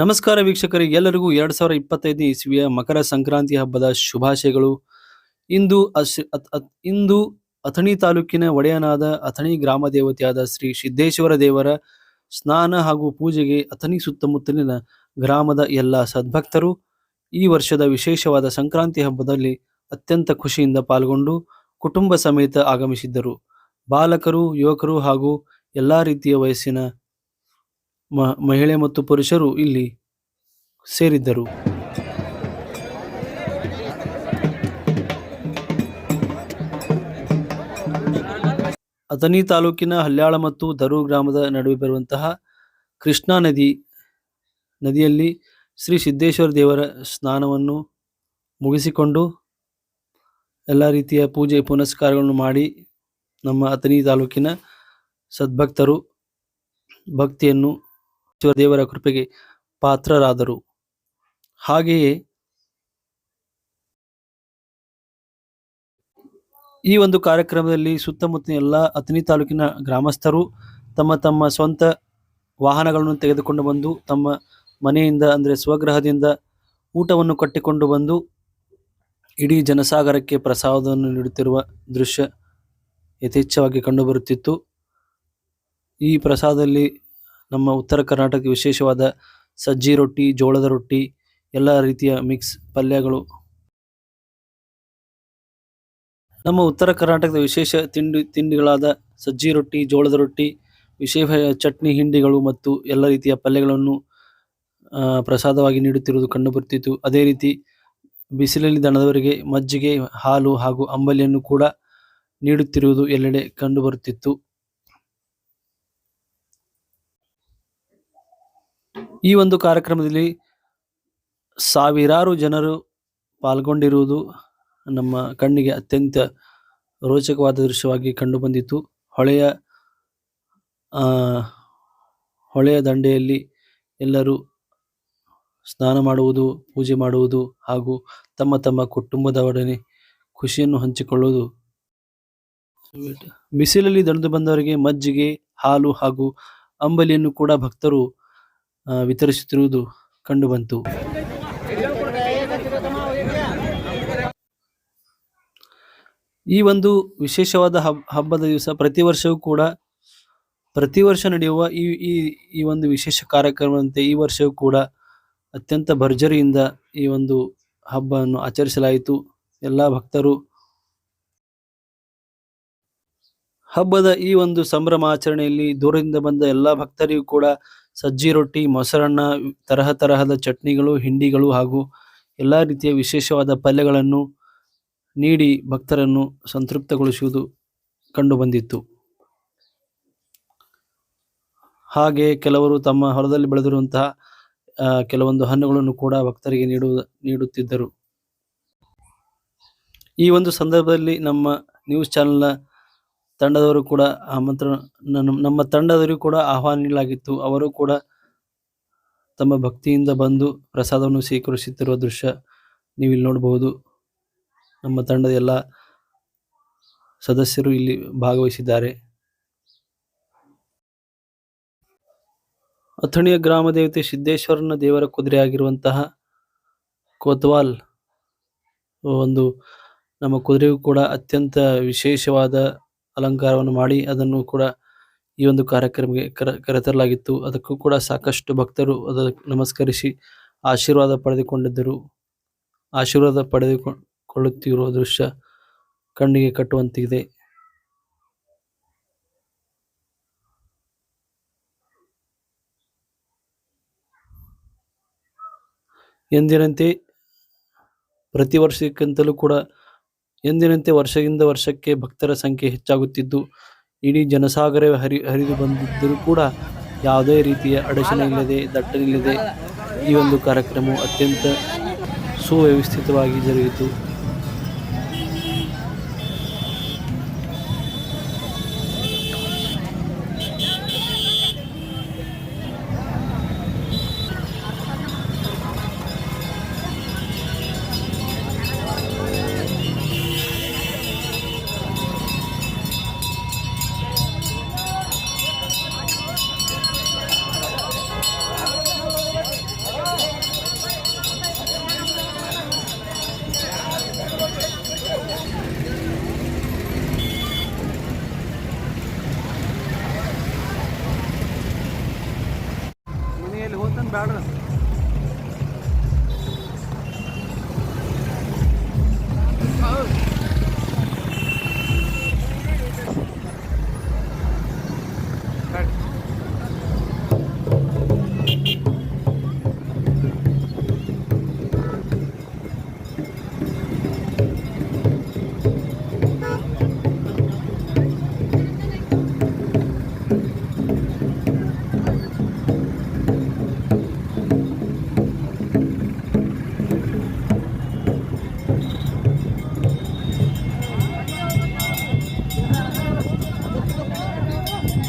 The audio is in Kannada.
ನಮಸ್ಕಾರ ವೀಕ್ಷಕರಿಗೆ ಎಲ್ಲರಿಗೂ ಎರಡ್ ಸಾವಿರ ಇಪ್ಪತ್ತೈದು ಇಸ್ವಿಯ ಮಕರ ಸಂಕ್ರಾಂತಿ ಹಬ್ಬದ ಶುಭಾಶಯಗಳು. ಇಂದು ಇಂದು ಅಥಣಿ ತಾಲೂಕಿನ ಒಡೆಯನಾದ ಅಥಣಿ ಗ್ರಾಮ ದೇವತೆಯಾದ ಶ್ರೀ ಸಿದ್ದೇಶ್ವರ ದೇವರ ಸ್ನಾನ ಹಾಗೂ ಪೂಜೆಗೆ ಅಥಣಿ ಸುತ್ತಮುತ್ತಲಿನ ಗ್ರಾಮದ ಎಲ್ಲ ಸದ್ಭಕ್ತರು ಈ ವರ್ಷದ ವಿಶೇಷವಾದ ಸಂಕ್ರಾಂತಿ ಹಬ್ಬದಲ್ಲಿ ಅತ್ಯಂತ ಖುಷಿಯಿಂದ ಪಾಲ್ಗೊಂಡು ಕುಟುಂಬ ಸಮೇತ ಆಗಮಿಸಿದ್ದರು. ಬಾಲಕರು, ಯುವಕರು ಹಾಗೂ ಎಲ್ಲಾ ರೀತಿಯ ವಯಸ್ಸಿನ ಮಹಿಳೆ ಮತ್ತು ಪುರುಷರು ಇಲ್ಲಿ ಸೇರಿದ್ದರು. ಅಥಣಿ ತಾಲೂಕಿನ ಹಲ್ಯಾಳ ಮತ್ತು ದರು ಗ್ರಾಮದ ನಡುವೆ ಬರುವಂತಹ ಕೃಷ್ಣಾ ನದಿ, ನದಿಯಲ್ಲಿ ಶ್ರೀ ಸಿದ್ದೇಶ್ವರ ದೇವರ ಸ್ನಾನವನ್ನು ಮುಗಿಸಿಕೊಂಡು ಎಲ್ಲ ರೀತಿಯ ಪೂಜೆ ಪುನಸ್ಕಾರಗಳನ್ನು ಮಾಡಿ ನಮ್ಮ ಅಥಣಿ ತಾಲೂಕಿನ ಸದ್ಭಕ್ತರು ಭಕ್ತಿಯನ್ನು ದೇವರ ಕೃಪೆಗೆ ಪಾತ್ರರಾದರು. ಹಾಗೆಯೇ ಈ ಒಂದು ಕಾರ್ಯಕ್ರಮದಲ್ಲಿ ಸುತ್ತಮುತ್ತಲಿನ ಎಲ್ಲ ಅಥಣಿ ತಾಲೂಕಿನ ಗ್ರಾಮಸ್ಥರು ತಮ್ಮ ತಮ್ಮ ಸ್ವಂತ ವಾಹನಗಳನ್ನು ತೆಗೆದುಕೊಂಡು ಬಂದು, ತಮ್ಮ ಮನೆಯಿಂದ ಅಂದರೆ ಸ್ವಗ್ರಹದಿಂದ ಊಟವನ್ನು ಕಟ್ಟಿಕೊಂಡು ಬಂದು, ಇಡೀ ಜನಸಾಗರಕ್ಕೆ ಪ್ರಸಾದವನ್ನು ನೀಡುತ್ತಿರುವ ದೃಶ್ಯ ಯಥೇಚ್ಛವಾಗಿ ಕಂಡುಬರುತ್ತಿತ್ತು. ಈ ಪ್ರಸಾದದಲ್ಲಿ ನಮ್ಮ ಉತ್ತರ ಕರ್ನಾಟಕ ವಿಶೇಷವಾದ ಸಜ್ಜಿ ರೊಟ್ಟಿ, ಜೋಳದ ರೊಟ್ಟಿ, ಎಲ್ಲ ರೀತಿಯ ಮಿಕ್ಸ್ ಪಲ್ಯಗಳು. ನಮ್ಮ ಉತ್ತರ ಕರ್ನಾಟಕದ ವಿಶೇಷ ತಿಂಡಿ, ತಿಂಡಿಗಳಾದ ಸಜ್ಜಿ ರೊಟ್ಟಿ, ಜೋಳದ ರೊಟ್ಟಿ, ವಿಶೇಷ ಚಟ್ನಿ, ಹಿಂಡಿಗಳು ಮತ್ತು ಎಲ್ಲ ರೀತಿಯ ಪಲ್ಯಗಳನ್ನು ಪ್ರಸಾದವಾಗಿ ನೀಡುತ್ತಿರುವುದು ಕಂಡುಬರುತ್ತಿತ್ತು ಅದೇ ರೀತಿ ಬಿಸಿಲಲ್ಲಿ ದಣದವರಿಗೆ ಮಜ್ಜಿಗೆ, ಹಾಲು ಹಾಗೂ ಅಂಬಲಿಯನ್ನು ಕೂಡ ನೀಡುತ್ತಿರುವುದು ಎಲ್ಲೆಡೆ ಕಂಡುಬರುತ್ತಿತ್ತು ಈ ಒಂದು ಕಾರ್ಯಕ್ರಮದಲ್ಲಿ ಸಾವಿರಾರು ಜನರು ಪಾಲ್ಗೊಂಡಿರುವುದು ನಮ್ಮ ಕಣ್ಣಿಗೆ ಅತ್ಯಂತ ರೋಚಕವಾದ ದೃಶ್ಯವಾಗಿ ಕಂಡುಬಂದಿತು ಹೊಳೆಯ ಹೊಳೆಯ ದಂಡೆಯಲ್ಲಿ ಎಲ್ಲರೂ ಸ್ನಾನ ಮಾಡುವುದು, ಪೂಜೆ ಮಾಡುವುದು ಹಾಗೂ ತಮ್ಮ ತಮ್ಮ ಕುಟುಂಬದವರೊಡನೆ ಖುಷಿಯನ್ನು ಹಂಚಿಕೊಳ್ಳುವುದು. ಬಿಸಿಲಲ್ಲಿ ದಣಿದು ಬಂದವರಿಗೆ ಮಜ್ಜಿಗೆ, ಹಾಲು ಹಾಗೂ ಅಂಬಲಿಯನ್ನು ಕೂಡ ಭಕ್ತರು ವಿತರಿಸುತ್ತಿರುವುದು ಕಂಡುಬಂತು. ಈ ಒಂದು ವಿಶೇಷವಾದ ಹಬ್, ಹಬ್ಬದ ದಿವಸ ಪ್ರತಿ ವರ್ಷವೂ ಕೂಡ, ಪ್ರತಿ ವರ್ಷ ನಡೆಯುವ ಈ ಈ ಈ ಒಂದು ವಿಶೇಷ ಕಾರ್ಯಕ್ರಮದಂತೆ ಈ ವರ್ಷವೂ ಕೂಡ ಅತ್ಯಂತ ಭರ್ಜರಿಯಿಂದ ಈ ಒಂದು ಹಬ್ಬವನ್ನು ಆಚರಿಸಲಾಯಿತು. ಎಲ್ಲ ಭಕ್ತರು ಹಬ್ಬದ ಈ ಒಂದು ಸಂಭ್ರಮ ಆಚರಣೆಯಲ್ಲಿ ದೂರದಿಂದ ಬಂದ ಎಲ್ಲ ಭಕ್ತರಿಗೂ ಕೂಡ ಸಜ್ಜಿ ರೊಟ್ಟಿ, ಮೊಸರನ್ನ, ತರಹ ತರಹದ ಚಟ್ನಿಗಳು, ಹಿಂಡಿಗಳು ಹಾಗೂ ಎಲ್ಲ ರೀತಿಯ ವಿಶೇಷವಾದ ಪಲ್ಯಗಳನ್ನು ನೀಡಿ ಭಕ್ತರನ್ನು ಸಂತೃಪ್ತಗೊಳಿಸುವುದು ಕಂಡುಬಂದಿತ್ತು. ಹಾಗೆ ಕೆಲವರು ತಮ್ಮ ಹೊಲದಲ್ಲಿ ಬೆಳೆದಿರುವಂತಹ ಕೆಲವೊಂದು ಹಣ್ಣುಗಳನ್ನು ಕೂಡ ಭಕ್ತರಿಗೆ ನೀಡುವ, ನೀಡುತ್ತಿದ್ದರು. ಈ ಒಂದು ಸಂದರ್ಭದಲ್ಲಿ ನಮ್ಮ ನ್ಯೂಸ್ ಚಾನೆಲ್ನ ತಂಡದವರು ಕೂಡ ಆಮಂತ್ರಣ, ನಮ್ಮ- ತಂಡದವರಿಗೂ ಕೂಡ ಆಹ್ವಾನ ನೀಡಲಾಗಿತ್ತು. ಅವರು ಕೂಡ ತಮ್ಮ ಭಕ್ತಿಯಿಂದ ಬಂದು ಪ್ರಸಾದವನ್ನು ಸ್ವೀಕರಿಸುತ್ತಿರುವ ದೃಶ್ಯ ನೀವು ಇಲ್ಲಿ ನೋಡಬಹುದು. ನಮ್ಮ ತಂಡದ ಎಲ್ಲ ಸದಸ್ಯರು ಇಲ್ಲಿ ಭಾಗವಹಿಸಿದ್ದಾರೆ. ಅಥಣಿಯ ಗ್ರಾಮ ದೇವತೆ ಸಿದ್ದೇಶ್ವರನ ದೇವರ ಕುದುರೆಯಾಗಿರುವಂತಹ ಕೋತ್ವಾಲ್ ಒಂದು ನಮ್ಮ ಕುದುರೆಗೂ ಕೂಡ ಅತ್ಯಂತ ವಿಶೇಷವಾದ ಅಲಂಕಾರವನ್ನು ಮಾಡಿ ಅದನ್ನು ಕೂಡ ಈ ಒಂದು ಕಾರ್ಯಕ್ರಮಕ್ಕೆ ಕರ ಕರೆತರಲಾಗಿತ್ತು ಅದಕ್ಕೂ ಕೂಡ ಸಾಕಷ್ಟು ಭಕ್ತರು ಅದಕ್ಕೆ ನಮಸ್ಕರಿಸಿ ಆಶೀರ್ವಾದ ಪಡೆದುಕೊಂಡಿದ್ದರು. ಆಶೀರ್ವಾದ ಪಡೆದುಕೊಳ್ಳುತ್ತಿರುವ ದೃಶ್ಯ ಕಣ್ಣಿಗೆ ಕಟ್ಟುವಂತಿದೆ. ಎಂದಿನಂತೆ ಪ್ರತಿ ವರ್ಷಕ್ಕಿಂತಲೂ ಕೂಡ ಎಂದಿನಂತೆ ವರ್ಷದಿಂದ ವರ್ಷಕ್ಕೆ ಭಕ್ತರ ಸಂಖ್ಯೆ ಹೆಚ್ಚಾಗುತ್ತಿದ್ದು, ಇಡೀ ಜನಸಾಗರ ಹರಿ, ಹರಿದು ಬಂದಿದ್ದರೂ ಕೂಡ ಯಾವುದೇ ರೀತಿಯ ಅಡಚಣೆ ಇಲ್ಲದೆ ದಟ್ಟಣೆಯಿಲ್ಲದೆ ಈ ಒಂದು ಕಾರ್ಯಕ್ರಮವು ಅತ್ಯಂತ ಸುವ್ಯವಸ್ಥಿತವಾಗಿ ಜರುಗಿತು. embarrassed.